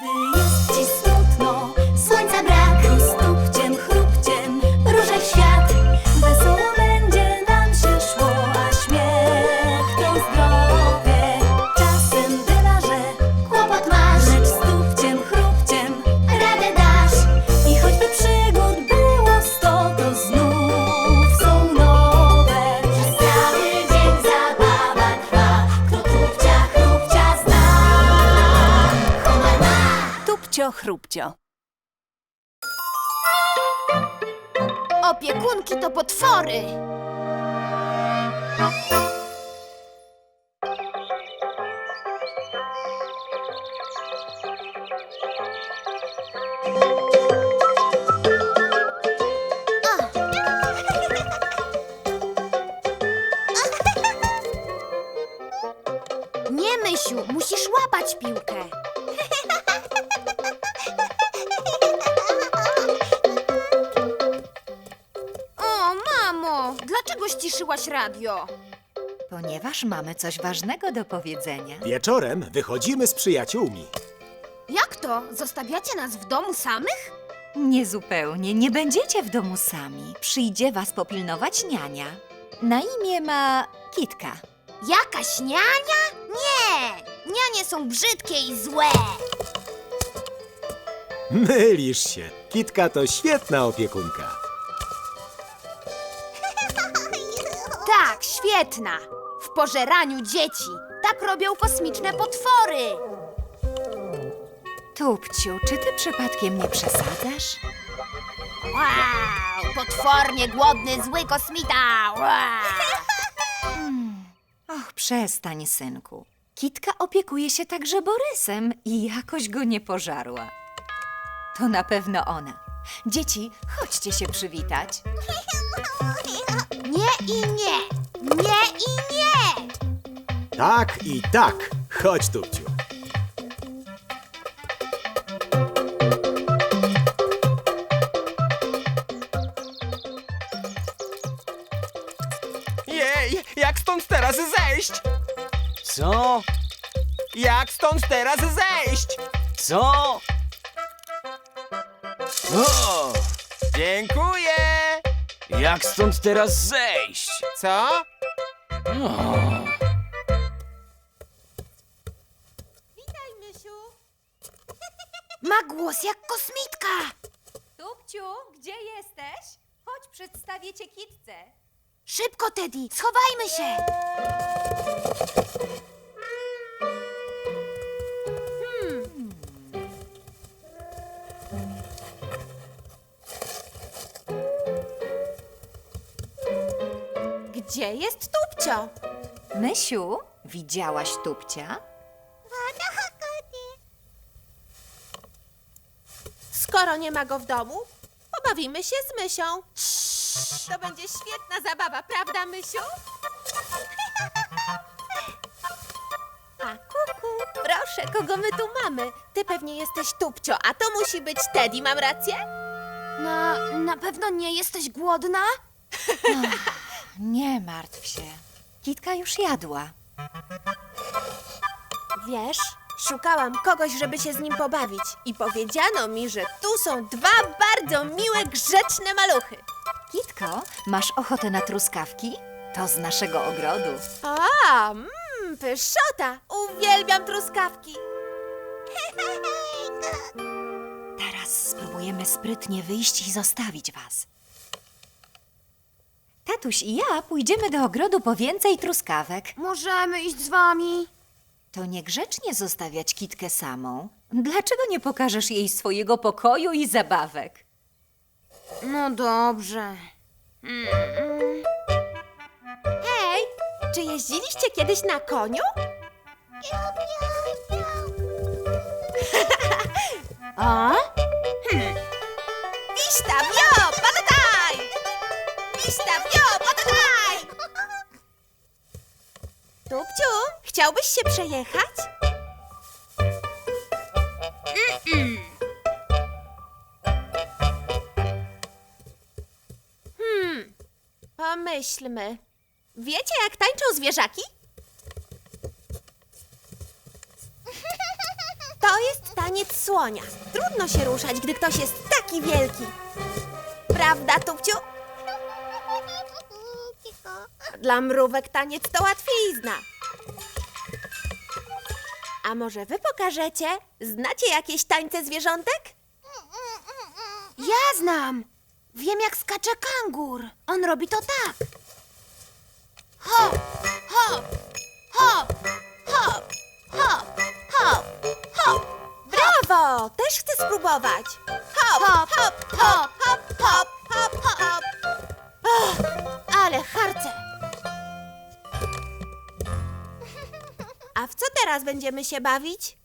Gdy ma. Tupcio, chrupcio. Opiekunki to potwory. Nie, Mysiu, musisz łapać piłkę. ściszyłaś radio? Ponieważ mamy coś ważnego do powiedzenia. Wieczorem wychodzimy z przyjaciółmi. Jak to? Zostawiacie nas w domu samych? Niezupełnie, nie będziecie w domu sami. Przyjdzie was popilnować niania. Na imię ma Kitka. Jakaś niania? Nie! Nianie są brzydkie i złe. Mylisz się. Kitka to świetna opiekunka. Świetna. W pożeraniu dzieci. Tak robią kosmiczne potwory. Tupciu, czy ty przypadkiem nie przesadzasz? Wow, potwornie głodny, zły kosmita. Wow. Och, przestań, synku. Kitka opiekuje się także Borysem i jakoś go nie pożarła. To na pewno ona. Dzieci, chodźcie się przywitać. Nie i nie. Nie i nie. Tak i tak. Chodź, Tupciu. Jej, jak stąd teraz zejść? Co? Jak stąd teraz zejść? Co? O, dziękuję. Jak stąd teraz zejść? Co? Ma głos jak kosmitka. Tupciu, gdzie jesteś? Chodź, przedstawię cię Kitce. Szybko, Teddy, schowajmy się. Gdzie jest Tupcio? Mysiu, widziałaś Tupcia? Skoro nie ma go w domu, pobawimy się z Mysią. To będzie świetna zabawa, prawda, Mysiu? A kuku, proszę, kogo my tu mamy? Ty pewnie jesteś Tupcio, a to musi być Teddy, mam rację? Na, na pewno nie jesteś głodna? Nie martw się. Kitka już jadła. Wiesz, szukałam kogoś, żeby się z nim pobawić i powiedziano mi, że tu są dwa bardzo miłe, grzeczne maluchy. Kitko, masz ochotę na truskawki? To z naszego ogrodu. A, mmm, pyszota! Uwielbiam truskawki. Teraz spróbujemy sprytnie wyjść i zostawić was. Tatuś i ja pójdziemy do ogrodu po więcej truskawek. Możemy iść z wami. To niegrzecznie zostawiać kitkę samą. Dlaczego nie pokażesz jej swojego pokoju i zabawek? No dobrze. Hej, czy jeździliście kiedyś na koniu? Chciałbyś się przejechać? Hmm, pomyślmy. Wiecie, jak tańczą zwierzaki? To jest taniec słonia. Trudno się ruszać, gdy ktoś jest taki wielki. Prawda, Tupciu? Dla mrówek taniec to łatwizna. A może wy pokażecie? Znacie jakieś tańce zwierzątek? Ja znam. Wiem, jak skacze kangur. On robi to tak. Hop, hop, hop, hop, hop, hop, hop. Brawo! Też chcę spróbować. Hop, Hop, hop, hop, hop, hop, hop, hop, w co teraz będziemy się bawić?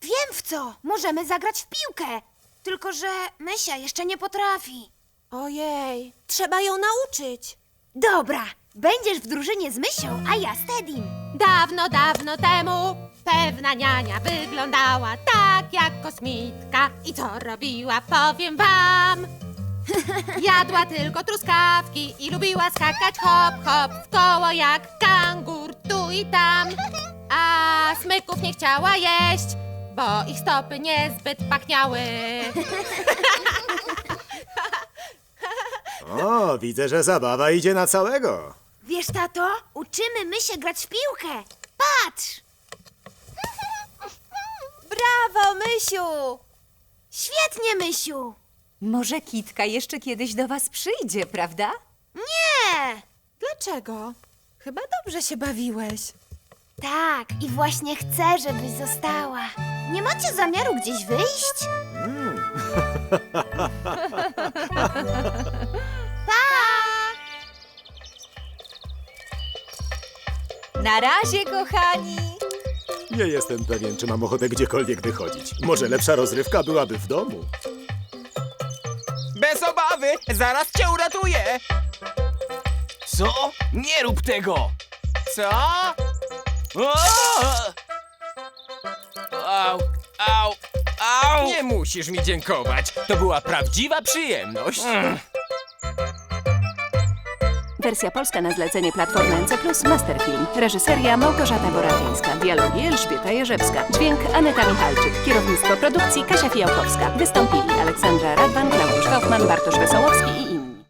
Wiem w co. Możemy zagrać w piłkę. Tylko, że Mysia jeszcze nie potrafi. Ojej, trzeba ją nauczyć. Dobra, będziesz w drużynie z Mysią, a ja z Teddym. Dawno, dawno temu pewna niania wyglądała tak jak kosmitka. I co robiła, powiem wam. Jadła tylko truskawki i lubiła skakać hop, hop w koło jak kangur tu i tam. A smyków nie chciała jeść, bo ich stopy niezbyt pachniały. O, widzę, że zabawa idzie na całego. Wiesz, tato, uczymy Mysię grać w piłkę. Patrz! Brawo, Mysiu! Świetnie, Mysiu! Może Kitka jeszcze kiedyś do was przyjdzie, prawda? Nie! Dlaczego? Chyba dobrze się bawiłeś. Tak, i właśnie chcę, żebyś została. Nie macie zamiaru gdzieś wyjść? Na razie, kochani! Nie jestem pewien, czy mam ochotę gdziekolwiek wychodzić. Może lepsza rozrywka byłaby w domu. Bez obawy, zaraz cię uratuję! Co? Nie rób tego! Co? Au, au, au! Nie musisz mi dziękować. To była prawdziwa przyjemność. Wersja polska na zlecenie Platformy NC+, Masterfilm. Reżyseria Małgorzata Boratyńska. Dialogi Elżbieta Jerzewska. Dźwięk Aneta Michalczyk. Kierownictwo produkcji Kasia Fijałkowska. Wystąpili Aleksandra Radwan, Klaudiusz Kaufman, Bartosz Wesołowski i.